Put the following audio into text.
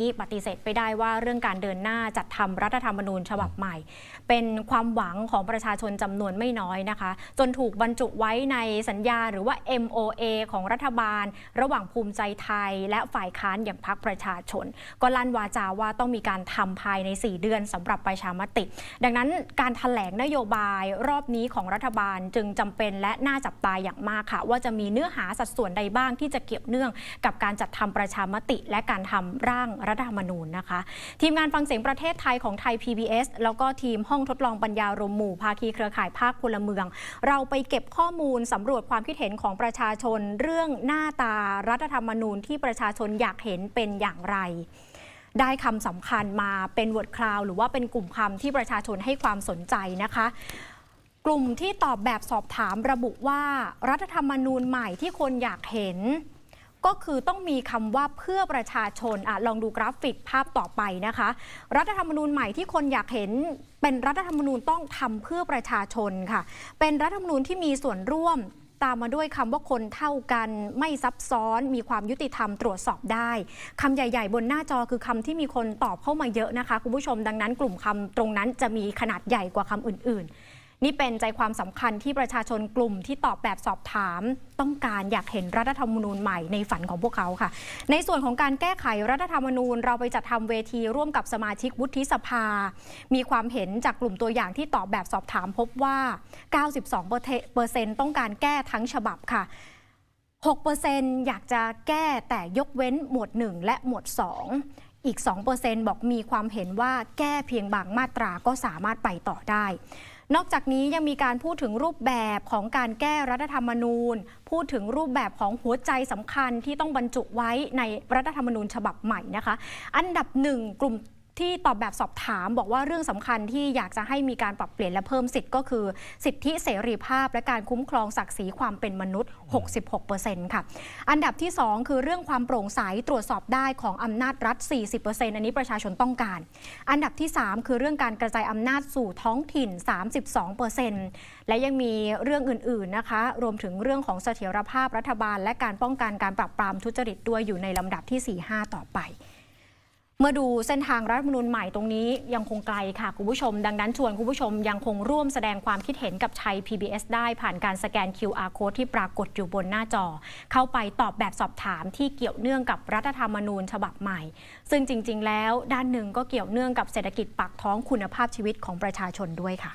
ที่ปฏิเสธไปได้ว่าเรื่องการเดินหน้าจัดทำรัฐธรรมนูญฉบับใหม่ เป็นความหวังของประชาชนจำนวนไม่น้อยนะคะ จนถูกบรรจุไว้ในสัญญาหรือว่า MOA ของรัฐบาล ระหว่างภูมิใจไทย และฝ่ายค้านอย่างพรรคประชาชน ก็ลั่นวาจาว่าต้องมีการทำภายใน 4 เดือนสำหรับประชามติ ดังนั้นการถแถลงนโยบายรอบนี้ของรัฐบาลจึงจำเป็นและน่าจับตาอย่างมากค่ะ ว่าจะมีเนื้อหาสัดส่วนใดบ้างที่จะเกี่ยวเนื่องกับการจัดทำประชามติ และการทำร่างรัฐธรรมนูญนะคะ ทีมงานฟังเสียงประเทศไทยของไทย PBS แล้วก็ทีมห้องทดลองปัญญารวมหมู่ภาคีเครือข่ายภาคพลเมือง เราไปเก็บข้อมูลสำรวจความคิดเห็นของประชาชน เรื่องหน้าตารัฐธรรมนูญที่ประชาชนอยากเห็นเป็นอย่างไรได้คำสำคัญมาเป็นวอร์ดคลาวหรือว่าเป็นกลุ่มคำที่ประชาชนให้ความสนใจนะคะ กลุ่มที่ตอบแบบสอบถามระบุว่า รัฐธรรมนูญใหม่ที่คนอยากเห็น ก็คือต้องมีคำว่าเพื่อประชาชนอลองดูกราฟิกภาพต่อไปนะคะ รัฐธรรมนูญใหม่ที่คนอยากเห็นเป็นรัฐธรรมนูญต้องทำเพื่อประชาชนค่ะ เป็นรัฐธรรมนูญที่มีส่วนร่วมตามมาด้วยคำว่าคนเท่ากันไม่ซับซ้อนมีความยุติธรรมตรวจสอบได้คำใหญ่ ๆ บนหน้าจอคือคำที่มีคนตอบเข้ามาเยอะนะคะคุณผู้ชมดังนั้นกลุ่มคำตรงนั้นจะมีขนาดใหญ่กว่าคำอื่น ๆ นี่เป็นใจความสำคัญที่ประชาชนกลุ่มที่ตอบแบบสอบถาม ต้องการอยากเห็นรัฐธรรมนูญใหม่ในฝันของพวกเขาค่ะ ในส่วนของการแก้ไขรัฐธรรมนูญ เราไปจัดทำเวทีร่วมกับสมาชิกวุฒิสภา มีความเห็นจากกลุ่มตัวอย่างที่ตอบแบบสอบถามพบว่า 92%ต้องการแก้ทั้งฉบับค่ะ6%อยากจะแก้แต่ยกเว้นหมวด 1 และหมวด 2 อีก 2%บอกมีความเห็นว่าแก้เพียงบางมาตราก็สามารถไปต่อได้ นอกจากนี้ยังมีการพูดถึงรูปแบบของการแก้รัฐธรรมนูญ พูดถึงรูปแบบของหัวใจสำคัญที่ต้องบรรจุไว้ในรัฐธรรมนูญฉบับใหม่นะคะ อันดับหนึ่งกลุ่ม ที่ตอบแบบสอบถามบอกว่าเรื่องสำคัญที่อยากจะให้มีการปรับเปลี่ยนและเพิ่มสิทธิ์ก็คือ สิทธิเสรีภาพ และการคุ้มครองศักดิ์ศรีความเป็นมนุษย์ 66%ค่ะ อันดับที่ 2 คือเรื่องความโปร่งใสตรวจสอบได้ของอำนาจรัฐ 40%อันนี้ประชาชนต้องการ อันดับที่ 3 คือเรื่องการกระจายอำนาจสู่ท้องถิ่น 32%และยังมีเรื่องอื่นๆนะคะ รวมถึงเรื่องของเสถียรภาพรัฐบาล และการป้องกันการปราบปรามทุจริตด้วยอยู่ในลำดับที่ 4-5 ต่อไป เมื่อดูเส้นทางรัฐธรรมนูญใหม่ตรงนี้ยังคงไกลค่ะคุณผู้ชม ดังนั้นชวนคุณผู้ชมยังคงร่วมแสดงความคิดเห็นกับชัย PBS ได้ผ่านการสแกน QR code ที่ปรากฏอยู่บนหน้าจอ เข้าไปตอบแบบสอบถามที่เกี่ยวเนื่องกับรัฐธรรมนูญฉบับใหม่ ซึ่งจริง ๆ แล้วด้านหนึ่งก็เกี่ยวเนื่องกับเศรษฐกิจปากท้องคุณภาพชีวิตของประชาชนด้วยค่ะ